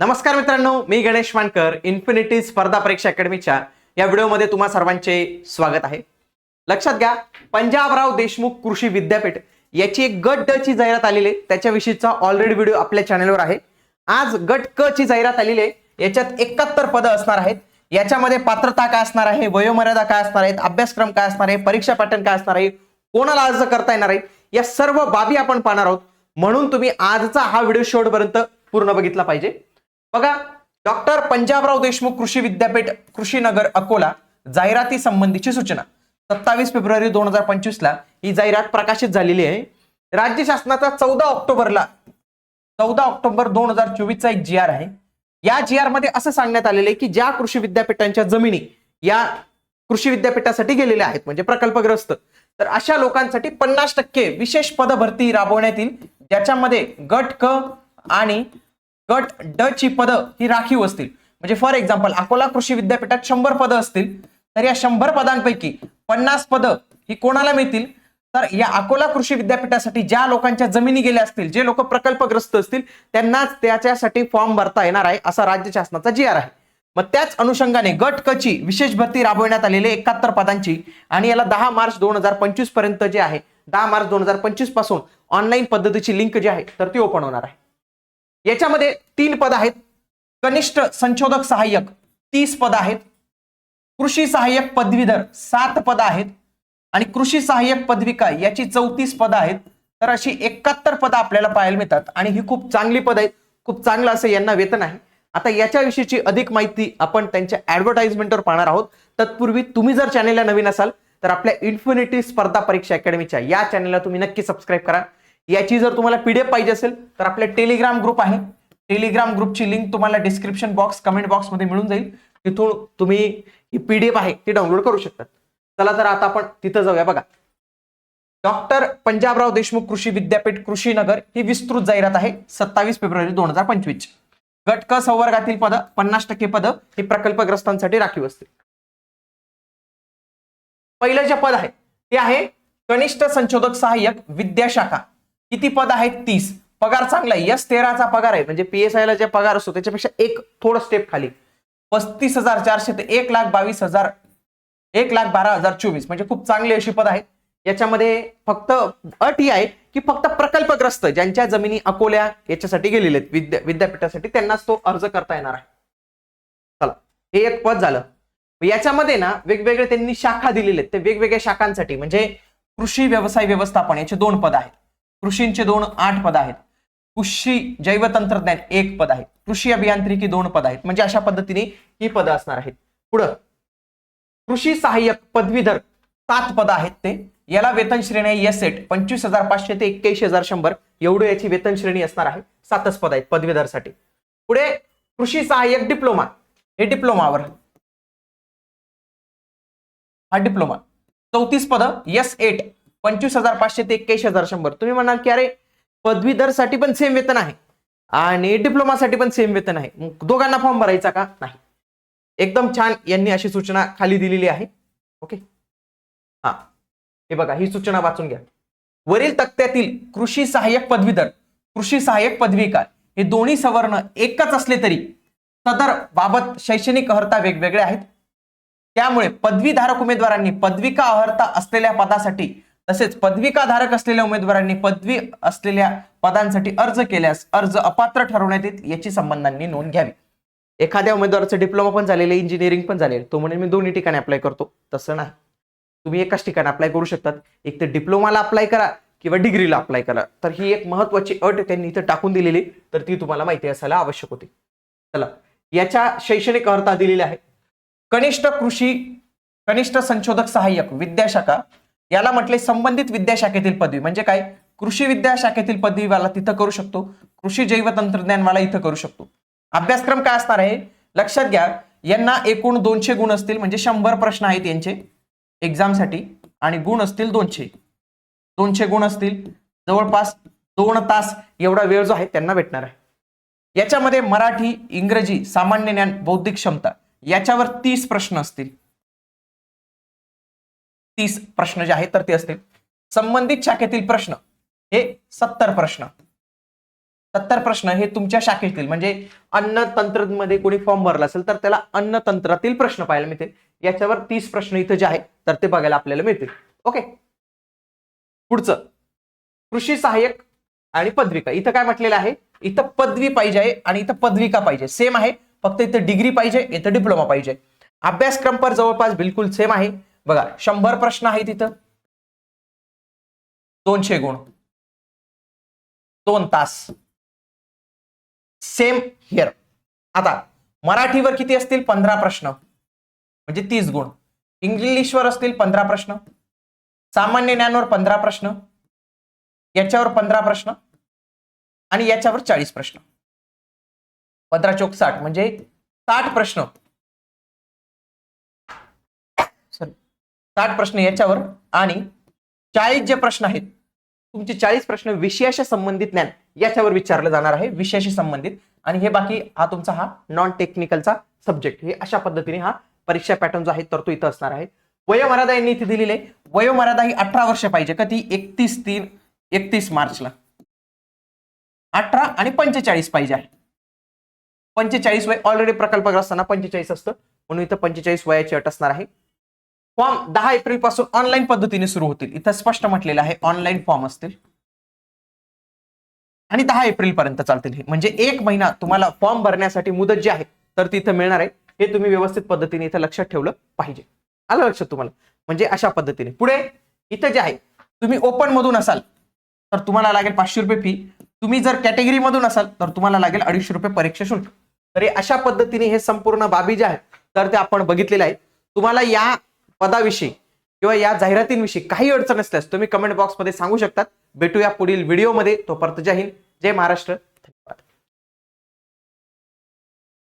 नमस्कार मित्रांनो मी गणेश मानकर इन्फिनिटी स्पर्धा परीक्षा अकॅडमीच्या या व्हिडिओमध्ये तुम्हा सर्वांचे स्वागत आहे. लक्षात घ्या पंजाबराव देशमुख कृषी विद्यापीठ याची एक गट ड ची जाहिरात आलेली आहे. त्याच्याविषयीचा ऑलरेडी व्हिडिओ आपल्या चॅनलवर आहे. आज गट क ची जाहिरात आलेली आहे. याच्यात एकाहत्तर पदं असणार आहेत. याच्यामध्ये पात्रता काय असणार आहे? वयोमर्यादा काय असणार आहेत? अभ्यासक्रम काय असणार आहे? परीक्षा पॅटर्न काय असणार आहे? कोणाला अर्ज करता येणार आहे? या सर्व बाबी आपण पाहणार आहोत. म्हणून तुम्ही आजचा हा व्हिडिओ शेवटपर्यंत पूर्ण बघितला पाहिजे. बघा डॉक्टर पंजाबराव देशमुख कृषी विद्यापीठ कृषीनगर अकोला जाहिराती संबंधीची सूचना. सत्तावीस फेब्रुवारी दोन हजार पंचवीस ला ही जाहिरात प्रकाशित झालेली आहे. राज्य शासनाचा चौदा ऑक्टोबरला चौदा ऑक्टोबर दोन हजार चोवीसचा एक जी आर आहे. या जी आरमध्ये असं सांगण्यात आलेलं आहे की ज्या कृषी विद्यापीठांच्या जमिनी या कृषी विद्यापीठासाठी गेलेल्या आहेत म्हणजे प्रकल्पग्रस्त तर अशा लोकांसाठी पन्नास टक्के विशेष पद भरती राबवण्यात येईल ज्याच्यामध्ये गट क आणि गट ड ची पदं ही राखीव असतील. म्हणजे फॉर एक्झाम्पल अकोला कृषी विद्यापीठात शंभर पदं असतील तर या शंभर पदांपैकी पन्नास पदं ही कोणाला मिळतील? तर या अकोला कृषी विद्यापीठासाठी ज्या लोकांच्या जमिनी गेल्या असतील जे लोक प्रकल्पग्रस्त असतील त्यांनाच त्याच्यासाठी फॉर्म भरता येणार आहे असा राज्य शासनाचा जी आर आहे. मग त्याच अनुषंगाने गट कची विशेष भरती राबवण्यात आलेली एकाहत्तर पदांची आणि याला दहा मार्च दोन हजार पंचवीसपर्यंत जे आहे दहा मार्च दोन हजार पंचवीसपासून ऑनलाईन पद्धतीची लिंक जी आहे तर ती ओपन होणार आहे. याच्यामध्ये तीन पद आहेत. कनिष्ठ संशोधक सहाय्यक तीस पद आहेत. कृषी सहाय्यक पदवीधर सात पद आहेत. आणि कृषी सहाय्यक पदविका याची चौतीस पद आहेत. तर अशी एकाहत्तर पदं आपल्याला पाहायला मिळतात. आणि ही खूप चांगली पद आहेत. खूप चांगलं असं यांना वेतन आहे. आता याच्याविषयीची अधिक माहिती आपण त्यांच्या ऍडव्हर्टाइजमेंटवर पाहणार आहोत. तत्पूर्वी तुम्ही जर चॅनेलला नवीन असाल तर आपल्या इन्फिनिटी स्पर्धा परीक्षा अकॅडमीच्या या चॅनेलला तुम्ही नक्की सबस्क्राईब करा. याची जर तुम्हाला पीडीएफ पाहिजे असेल तर आपले टेलिग्राम ग्रुप आहे. टेलिग्राम ग्रुपची लिंक तुम्हाला डिस्क्रिप्शन बॉक्स कमेंट बॉक्समध्ये मिळून जाईल. तिथून तुम्ही ही पीडीएफ आहे ती डाउनलोड करू शकता चला तर आता आपण तिथं जाऊया बघा. डॉक्टर पंजाबराव देशमुख कृषी विद्यापीठ कृषीनगर ही विस्तृत जाहिरात आहे सत्तावीस फेब्रुवारी दोन हजार पंचवीस. गट क संवर्गातील पद पन्नास टक्के पद हे प्रकल्पग्रस्तांसाठी राखीव असतील. पहिलं जे पद आहे ते आहे कनिष्ठ संशोधक सहाय्यक विद्याशाखा. किती पद आहेत? तीस. पगार चांगला आहे. यस तेराचा पगार आहे. म्हणजे पीएसआय ला जे पगार असतो त्याच्यापेक्षा एक थोडं स्टेप खाली. पस्तीस हजार चारशे ते एक लाख बावीस हजार एक लाख बारा हजार चोवीस. म्हणजे खूप चांगली अशी पद आहेत. याच्यामध्ये फक्त अट ही आहे की फक्त प्रकल्पग्रस्त ज्यांच्या जमिनी अकोल्या याच्यासाठी गेलेले आहेत. विद्या विद्यापीठासाठी त्यांनाच तो अर्ज करता येणार आहे. चला हे एक पद झालं. याच्यामध्ये ना वेगवेगळे त्यांनी शाखा दिलेले आहेत. ते वेगवेगळ्या शाखांसाठी म्हणजे कृषी व्यवसाय व्यवस्थापन याचे दोन पद आहेत. कृषींचे दोन आठ पद आहेत. कृषी जैवतंत्रज्ञान एक पद आहे. कृषी अभियांत्रिकी दोन पद आहेत. म्हणजे अशा पद्धतीने ही पदं असणार आहेत. पुढं कृषी सहाय्यक पदवीधर सात पद आहेत ते. याला वेतन श्रेणी आहे एस एट पंचवीस हजार पाचशे ते एक्क्याऐंशी हजार शंभर. एवढं याची वेतन श्रेणी असणार आहे. सातच पद आहेत पदवीधरसाठी. पुढे कृषी सहाय्यक डिप्लोमा. हे डिप्लोमावर. हा डिप्लोमा. चौतीस पद एस एट पंचवीस हजार पाचशे ते एक्क्याऐंशी हजार शंभर. तुम्ही म्हणाल की अरे पदवीधरसाठी पण सेम वेतन आहे. आणि डिप्लोमासाठी पण सेम वेतन आहे. दोघांना फॉर्म भरायचा का? नाही. एकदम छान यांनी अशी सूचना खाली दिलेली आहे. ओके हा. हे बघा ही सूचना वाचून घ्या. वरील तक्त्यातील कृषी सहाय्यक पदवीधर कृषी सहाय्यक पदवीकार हे दोन्ही सवर्ण एकच असले तरी सदर बाबत शैक्षणिक अर्हता वेगवेगळ्या आहेत. त्यामुळे पदवीधारक उमेदवारांनी पदविका अर्हता असलेल्या पदासाठी तसेच पदविकाधारक असलेल्या उमेदवारांनी पदवी असलेल्या पदांसाठी अर्ज केल्यास अर्ज अपात्र ठरवण्यात येत याची संबंधांनी नोंद घ्यावी. एखाद्या उमेदवाराचं डिप्लोमा पण झालेलं इंजिनिअरिंग पण झालेलं तो म्हणे मी दोन्ही ठिकाणी अप्लाय करतो. तसं नाही. तुम्ही एकाच ठिकाणी अप्लाय करू शकतात. एक तर डिप्लोमाला अप्लाय करा किंवा डिग्रीला अप्लाय करा. तर ही एक महत्वाची अट त्यांनी इथं टाकून दिलेली तर ती तुम्हाला माहिती असायला आवश्यक होती. चला. याच्या शैक्षणिक अर्थ दिलेल्या आहे कनिष्ठ कृषी कनिष्ठ संशोधक सहाय्यक विद्याशाखा याला म्हटले संबंधित विद्याशाखेतील पदवी. म्हणजे काय? कृषी विद्याशाखेतील पदवीवाला तिथं करू शकतो. कृषी जैव तंत्रज्ञानवाला इथं करू शकतो. अभ्यासक्रम काय असणार आहे? लक्षात घ्या यांना एकूण दोनशे गुण असतील म्हणजे शंभर प्रश्न आहेत यांचे एक्झामसाठी आणि गुण असतील दोनशे. दोनशे गुण असतील. जवळपास दोन तास एवढा वेळ जो आहे त्यांना भेटणार आहे. याच्यामध्ये मराठी इंग्रजी सामान्य ज्ञान बौद्धिक क्षमता याच्यावर तीस प्रश्न असतील. तीस प्रश्न जे आहेत तर ते असतील. संबंधित शाखेतील प्रश्न हे सत्तर प्रश्न. सत्तर प्रश्न हे तुमच्या शाखेतील म्हणजे अन्न तंत्रमध्ये कोणी फॉर्म भरला असेल तर त्याला अन्न तंत्रातील प्रश्न पाहायला मिळतील. याच्यावर तीस प्रश्न इथे जे आहे तर ते बघायला आपल्याला मिळतील. ओके? पुढचं. कृषी सहाय्यक आणि पदविका. इथं काय म्हटलेलं आहे? इथं पदवी पाहिजे आहे आणि इथं पदविका पाहिजे. सेम आहे. फक्त इथं डिग्री पाहिजे इथं डिप्लोमा पाहिजे. अभ्यासक्रम पर जवळपास बिलकुल सेम आहे. बघा शंभर प्रश्न आहे तिथं दोनशे गुण. दोन तास. सेम हिअर आता मराठीवर किती असतील? पंधरा प्रश्न. म्हणजे तीस गुण. इंग्लिशवर असतील पंधरा प्रश्न. सामान्य ज्ञानवर पंधरा प्रश्न. याच्यावर पंधरा प्रश्न. आणि याच्यावर चाळीस प्रश्न. पंधरा चौक साठ म्हणजे साठ प्रश्न सॉरी साठ प्रश्न याच्यावर आणि चाळीस जे प्रश्न आहेत तुमचे चाळीस प्रश्न विषयाशी संबंधित ज्ञान याच्यावर विचारलं जाणार आहे विषयाशी संबंधित. आणि हे बाकी हा तुमचा हा नॉन टेक्निकलचा सब्जेक्ट हे अशा पद्धतीने हा परीक्षा पॅटर्न जो आहे तर तो इथं असणार आहे. वयोमर्यादा यांनी इथे दिलेली. आहे वयोमर्यादा ही अठरा वर्ष पाहिजे. का ती एकतीस तीन एकतीस मार्चला. अठरा आणि पंचेचाळीस पाहिजे आहे. पंचेचाळीस वय ऑलरेडी प्रकल्पग्रस्तांना असताना पंचेचाळीस असतं. म्हणून इथं पंचेचाळीस वयाची अट असणार आहे. फॉर्म दहा एप्रिलपासून ऑनलाईन पद्धतीने सुरू होतील. इथं स्पष्ट म्हटलेलं आहे ऑनलाईन फॉर्म असतील. आणि दहा एप्रिल पर्यंत चालतील हे. म्हणजे एक महिना तुम्हाला फॉर्म भरण्यासाठी मुदत जी आहे तर ती इथं मिळणार आहे. हे तुम्ही व्यवस्थित पद्धतीने इथं लक्षात ठेवलं पाहिजे. आलं लक्षात तुम्हाला? म्हणजे अशा पद्धतीने. पुढे इथं जे आहे तुम्ही ओपन मधून असाल तर तुम्हाला लागेल पाचशे रुपये फी तुम्ही जर कॅटेगरी मधून असाल तर तुम्हाला लागेल अडीचशे रुपये परीक्षा शुल्क. तर हे अशा पद्धतीने हे संपूर्ण बाबी जे आहेत तर ते आपण बघितलेलं आहे. तुम्हाला या पदाविषयी किंवा या जाहिरातींविषयी काही अडचण असल्यास तुम्ही कमेंट बॉक्समध्ये सांगू शकतात. भेटूया पुढील व्हिडिओमध्ये तोपर्यंत जय हिंद. जय महाराष्ट्र.